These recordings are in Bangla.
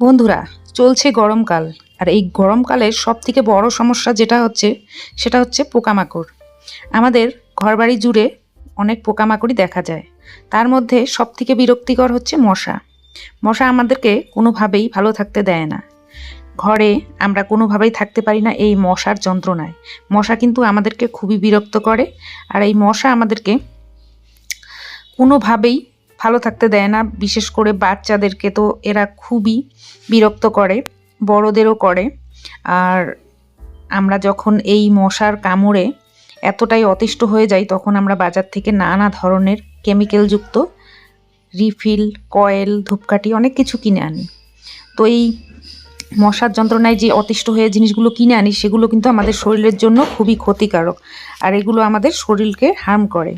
বন্ধুরা, চলছে গরমকাল, আর এই গরমকালের সব থেকে বড় সমস্যা যেটা হচ্ছে, সেটা হচ্ছে পোকামাকড়। আমাদের ঘরবাড়ি জুড়ে অনেক পোকামাকড়ই দেখা যায়। তার মধ্যে সব থেকে বিরক্তিকর হচ্ছে মশা। মশা আমাদেরকে কোনোভাবেই ভালো থাকতে দেয় না। ঘরে আমরা কোনোভাবেই থাকতে পারি না এই মশার যন্ত্রণায়। মশা কিন্তু আমাদেরকে খুবই বিরক্ত করে, আর এই মশা আমাদেরকে কোনোভাবেই ভালো থাকতে দেয় না, বিশেষ করে বাচ্চাদেরকে। তো এরা খুবই বিরক্ত করে, বড়দেরও করে। আর আমরা যখন এই মশার কামড়ে এতটাই অতিষ্ঠ হয়ে যাই, তখন আমরা বাজার থেকে নানা ধরনের কেমিক্যালযুক্ত রিফিল, কয়েল, ধূপকাঠি অনেক কিছু কিনে আনি। তো এই মশার যন্ত্রণায় যে অতিষ্ঠ হয়ে জিনিসগুলো কিনে আনি, সেগুলো কিন্তু আমাদের শরীরের জন্য খুবই ক্ষতিকারক আর এগুলো আমাদের শরীরকে হার্ম করে।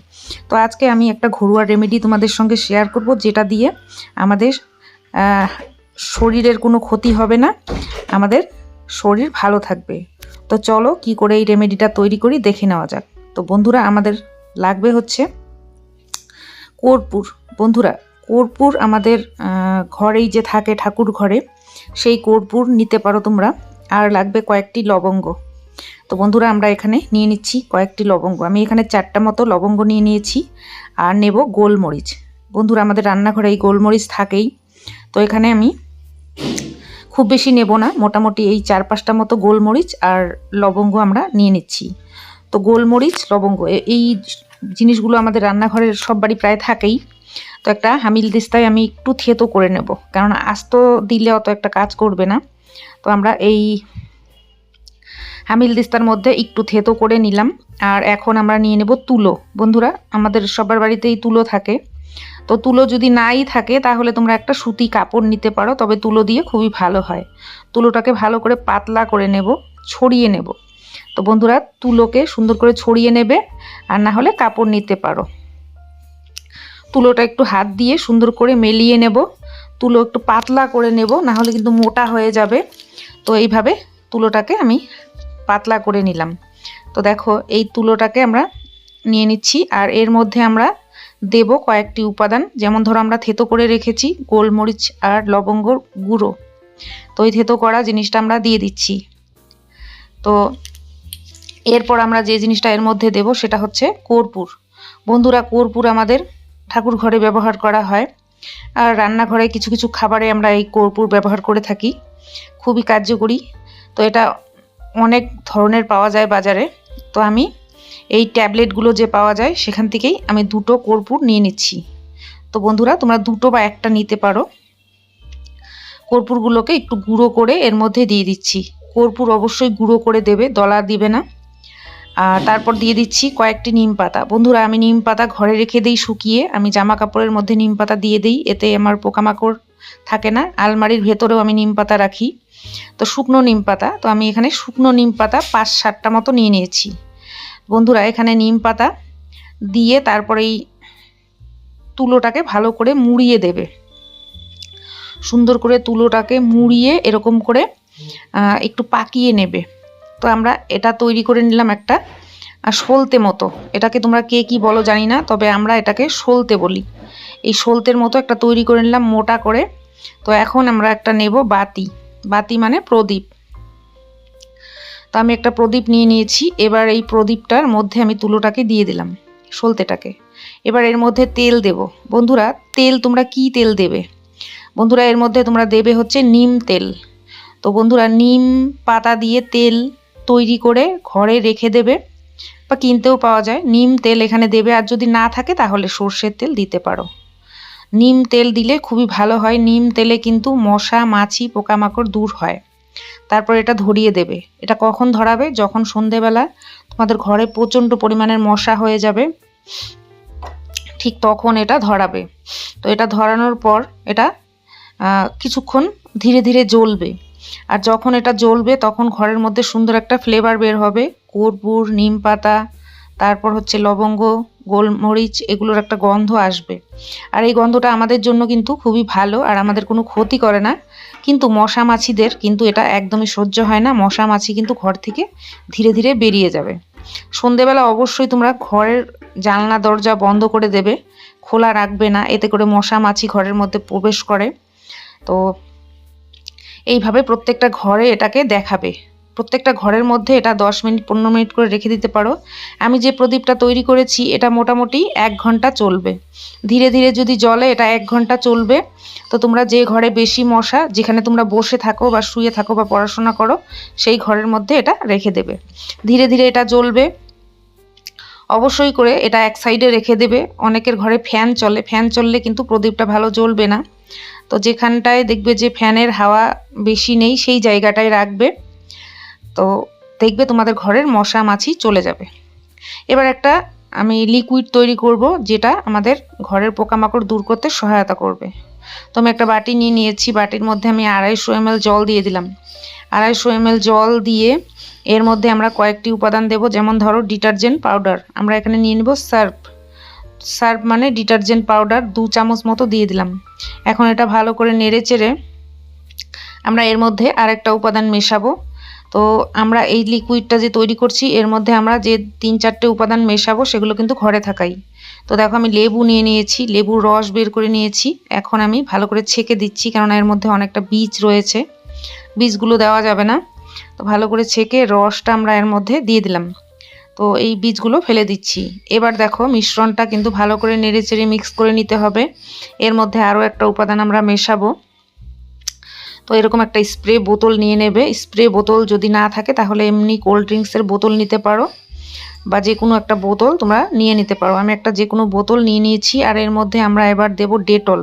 তো আজকে আমি একটা ঘরোয়া রেমেডি তোমাদের সঙ্গে শেয়ার করব, যেটা দিয়ে আমাদের শরীরের কোনো ক্ষতি হবে না, আমাদের শরীর ভালো থাকবে। তো চলো কি করে এই রেমেডিটা তৈরি করি, দেখে নেওয়া যাক। তো বন্ধুরা, আমাদের লাগবে হচ্ছে কর্পূর। বন্ধুরা, কর্পূর আমাদের ঘরেই যে থাকে ঠাকুর ঘরে সেই কর্পূর নিতে পারো তোমরা। আর লাগবে কয়েকটি লবঙ্গ। তো বন্ধুরা, আমরা এখানে নিয়ে নিচ্ছি কয়েকটি লবঙ্গ। আমি এখানে চারটা মতো লবঙ্গ নিয়ে নিয়েছি আর নেব গোলমরিচ। বন্ধুরা, আমাদের রান্নাঘরে এই গোলমরিচ থাকেই। তো এখানে আমি খুব বেশি নেব না। মোটামুটি এই চার পাঁচটা মতো গোলমরিচ আর লবঙ্গ আমরা নিয়ে নিচ্ছি। তো গোলমরিচ, লবঙ্গ এই জিনিসগুলো আমাদের রান্নাঘরের সব বাড়ি প্রায় থাকেই। তো একটা হামিল দিস্তায় আমি একটু থেতো করে নেব, কারণ আস্ত দিলে অত একটা কাজ করবে না। তো আমরা এই হামিল দিস্তার মধ্যে একটু থেতো করে নিলাম, আর এখন আমরা নিয়ে নেব তুলো। বন্ধুরা, আমাদের সবার বাড়িতেই তুলো থাকে। তো তুলো যদি নাই থাকে, তাহলে তোমরা একটা সুতি কাপড় নিতে পারো, তবে তুলো দিয়ে খুবই ভালো হয়। তুলোটাকে ভালো করে পাতলা করে নেব, ছড়িয়ে নেব। তো বন্ধুরা, তুলোকে সুন্দর করে ছড়িয়ে নেবে, আর না হলে কাপড় নিতে পারো। তুলোটা একটু হাত দিয়ে সুন্দর করে মেলিয়ে নেব। তুলো একটু পাতলা করে নেব না হলে কিন্তু মোটা হয়ে যাবে। তো এইভাবে তুলোটাকে আমি পাতলা করে নিলাম। তো দেখো, এই তুলোটাকে আমরা নিয়ে নিচ্ছি, আর এর মধ্যে আমরা দেব কয়েকটি উপাদান। যেমন ধরো, আমরা থেতো করে রেখেছি, গোলমরিচ আর লবঙ্গর গুঁড়ো। তো এই থেতো করা জিনিসটা আমরা দিয়ে দিচ্ছি। তো এরপর আমরা যে জিনিসটা এর মধ্যে দেব, সেটা হচ্ছে কর্পূর। বন্ধুরা, কর্পূর আমাদের ঠাকুর ঘরে ব্যবহার করা হয়। আর রান্নাঘরে কিছু কিছু খাবারে আমরা এই কর্পূর ব্যবহার করে থাকি। খুবই কার্যকরী। তো এটা অনেক ধরনের পাওয়া যায় বাজারে। তো আমি এই ট্যাবলেটগুলো যে পাওয়া যায়, সেখান থেকেই আমি দুটো কর্পূর নিয়ে নিচ্ছি। তো বন্ধুরা, তোমরা দুটো বা একটা নিতে পারো। কর্পূরগুলোকে একটু গুঁড়ো করে এর মধ্যে দিয়ে দিচ্ছি। কর্পূর অবশ্যই গুঁড়ো করে দেবে, দলা দিবে না। আর তারপর দিয়ে দিচ্ছি কয়েকটি নিম পাতা। বন্ধুরা, আমি নিম পাতা ঘরে রেখে দিই শুকিয়ে। আমি জামা কাপড়ের মধ্যে নিম পাতা দিয়ে দিই, এতে আমার পোকামাকড় থাকে না। আলমারির ভেতরেও আমি নিম পাতা রাখি। তো শুকনো নিম পাতা, তো আমি এখানে শুকনো নিম পাতা পাঁচ সাতটা মতো নিয়ে নিয়েছি। বন্ধুরা, এখানে নিম পাতা দিয়ে তারপরে এই তুলোটাকে ভালো করে মুড়িয়ে দেবে। সুন্দর করে তুলোটাকে মুড়িয়ে এরকম করে একটু পাকিয়ে নেবে। তো আমরা এটা তৈরি করে নিলাম একটা আহ, সলতে মতো। এটাকে তোমরা কে কি বলো জানি না তবে আমরা এটাকে সলতে বলি। এই সলতের মতো একটা তৈরি করে নিলাম মোটা করে। তো এখন আমরা একটা নেব বাতি। বাতি মানে প্রদীপ। তো আমি একটা প্রদীপ নিয়ে নিয়েছি। এবার এই প্রদীপটার মধ্যে আমি তুলোটাকে দিয়ে দিলাম সলতেটাকে। এবার এর মধ্যে তেল দেব। বন্ধুরা তেল তোমরা কি তেল দেবে? বন্ধুরা এর মধ্যে তোমরা দেবে হচ্ছে নিম তেল। তো বন্ধুরা নিম পাতা দিয়ে তেল তৈরি করে ঘরে রেখে দেবে বা কিনতেও পাওয়া যায়। নিম তেল এখানে দেবে। আর যদি না থাকে, তাহলে সর্ষের তেল দিতে পারো। নিম তেল দিলে খুবই ভালো হয়। নিম তেলে কিন্তু মশা, মাছি, পোকামাকড় দূর হয়। তারপর এটা ধরিয়ে দেবে। এটা কখন ধরাবে? যখন সন্ধেবেলা। তোমাদের ঘরে প্রচণ্ড পরিমাণের মশা হয়ে যাবে। ঠিক তখন এটা ধরাবে। তো এটা ধরানোর পর এটা কিছুক্ষণ ধীরে ধীরে জ্বলবে। আর যখন এটা জ্বলবে, তখন ঘরের মধ্যে সুন্দর একটা ফ্লেভার বের হবে। কর্পূর, নিম পাতা, তারপর হচ্ছে লবঙ্গ, গোলমরিচ, এগুলোর একটা গন্ধ আসবে। আর এই গন্ধটা আমাদের জন্য কিন্তু খুবই ভালো আর আমাদের কোনো ক্ষতি করে না। কিন্তু মশা মাছিদের কিন্তু এটা একদমই সহ্য হয় না। মশা মাছি কিন্তু ঘর থেকে ধীরে ধীরে বেরিয়ে যাবে। সন্ধেবেলা অবশ্যই তোমরা ঘরের জানলা, দরজা বন্ধ করে দেবে। খোলা রাখবে না। এতে করে মশা মাছি ঘরের মধ্যে প্রবেশ করে। তো এইভাবে প্রত্যেকটা ঘরে এটাকে দেখাবে। প্রত্যেকটা ঘরের মধ্যে এটা দশ মিনিট, পনেরো মিনিট করে রেখে দিতে পারো। আমি যে প্রদীপটা তৈরি করেছি, এটা মোটামুটি এক ঘণ্টা চলবে। ধীরে ধীরে যদি জলে এটা এক ঘণ্টা চলবে। তো তোমরা যে ঘরে বেশি মশা, যেখানে তোমরা বসে থাকো বা শুয়ে থাকো বা পড়াশোনা করো, সেই ঘরের মধ্যে এটা রেখে দেবে। ধীরে ধীরে এটা জ্বলবে। অবশ্যই করে এটা এক সাইডে রেখে দেবে। অনেকের ঘরে ফ্যান চলে। ফ্যান চললে কিন্তু প্রদীপটা ভালো জ্বলবে না। তো যেখানটায় দেখবে যে ফ্যানের হাওয়া বেশি নেই, সেই জায়গাটায় রাখবে। তো দেখবে তোমাদের ঘরের মশা মাছি চলে যাবে। এবার একটা আমি লিকুইড তৈরি করব, যেটা আমাদের ঘরের পোকামাকড় দূর করতে সহায়তা করবে। তো আমি একটা বাটি নিয়ে নিয়েছি, বাটির মধ্যে আমি আড়াইশো এম জল দিয়ে দিলাম। আড়াইশো এম জল দিয়ে এর মধ্যে আমরা কয়েকটি উপাদান দেব, যেমন ধরো ডিটারজেন্ট পাউডার। আমরা এখানে নিয়ে নেব সার্ফ। সার্ফ মানে ডিটারজেন্ট পাউডার দু চামচ মতো দিয়ে দিলাম। এখন এটা ভালো করে নেড়ে চেড়ে আমরা এর মধ্যে আরেকটা উপাদান মেশাবো। তো আমরা এই লিকুইডটা যে তৈরি করছি, এর মধ্যে আমরা যে তিন চারটে উপাদান মেশাবো, সেগুলো কিন্তু ঘরে থাকাই। তো দেখো আমি লেবু নিয়ে নিয়েছি, লেবুর রস বের করে নিয়েছি। এখন আমি ভালো করে ছেঁকে দিচ্ছি, কেননা এর মধ্যে অনেকটা বীজ রয়েছে। বীজগুলো দেওয়া যাবে না। তো ভালো করে ছেঁকে রসটা আমরা এর মধ্যে দিয়ে দিলাম। তো এই বীজগুলো ফেলে দিচ্ছি। এবার দেখো মিশ্রণটা কিন্তু ভালো করে নেড়ে চেড়ে মিক্স করে নিতে হবে। এর মধ্যে আরও একটা উপাদান আমরা মেশাবো। তো এরকম একটা স্প্রে বোতল নিয়ে নেবে। স্প্রে বোতল যদি না থাকে তাহলে এমনি কোল্ড ড্রিঙ্কসের বোতল নিতে পারো। বা যে কোনো একটা বোতল তোমরা নিয়ে নিতে পারো। আমি একটা যে কোনো বোতল নিয়ে নিয়েছি আর এর মধ্যে আমরা এবার দেব ডেটল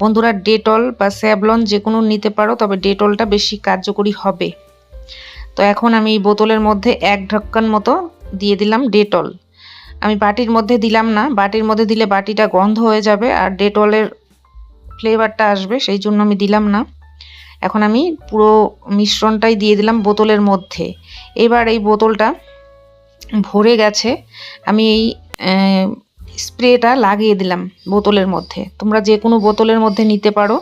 বন্ধুরা ডেটল বা স্যাবলন যে কোনো নিতে পারো, তবে ডেটলটা বেশি কার্যকরী হবে। তো এখন আমি এই বোতলের মধ্যে এক ঢক্কান মতো দিয়ে দিলাম ডেটল। আমি বাটির মধ্যে দিলাম না, বাটির মধ্যে দিলে বাটিটা গন্ধ হয়ে যাবে আর ডেটলের ফ্লেভারটা আসবে, সেই জন্য আমি দিলাম না। এখন আমি পুরো মিশ্রণটাই দিয়ে দিলাম বোতলের মধ্যে। এবার এই বোতলটা ভরে গেছে, আমি এই স্প্রেটা লাগিয়ে দিলাম বোতলের মধ্যে। তোমরা যে কোনো বোতলের মধ্যে নিতে পারো।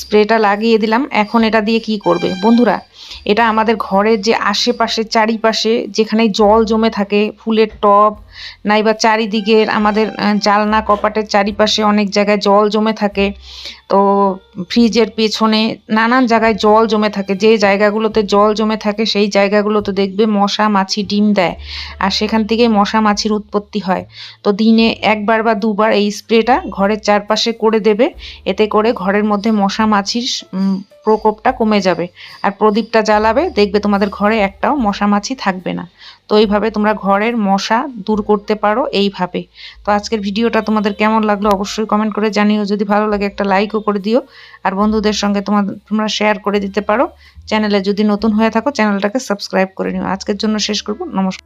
স্প্রেটা লাগিয়ে দিলাম, এখন এটা দিয়ে কি করবে? বন্ধুরা এটা আমাদের ঘরের যে আশেপাশে চারিপাশে যেখানে জল জমে থাকে, ফুলের টব, নাইবা চারিদিকের আমাদের জালনা কপাটের চারিপাশে অনেক জায়গায় জল জমে থাকে। তো ফ্রিজের পেছনে নানান জায়গায় জল জমে থাকে। যে জায়গাগুলোতে জল জমে থাকে, সেই জায়গাগুলোতে দেখবে মশা, মাছি, ডিম দেয়। আর সেখান থেকে মশা, মাছির উৎপত্তি হয়। তো দিনে একবার বা দুবার এই স্প্রেটা ঘরের চারপাশে করে দেবে। এতে করে ঘরের মধ্যে মশা, মাছির প্রকোপটা কমে যাবে। আর প্রদীপটা জ্বালাবে, দেখবে তোমাদের ঘরে একটাও মশা মাছি থাকবে না। তো এইভাবে তোমরা ঘরের মশা দূর করতে পারো এইভাবে। তো আজকের ভিডিওটা তোমাদের কেমন লাগল অবশ্যই কমেন্ট করে জানিও। যদি ভালো লাগে একটা লাইকও করে দিও। আর বন্ধুদের সঙ্গে তোমার তোমরা শেয়ার করে দিতে পারো। চ্যানেলে যদি নতুন হয়ে থাকো, চ্যানেলটাকে সাবস্ক্রাইব করে নিও। আজকের জন্য শেষ করব। নমস্কার।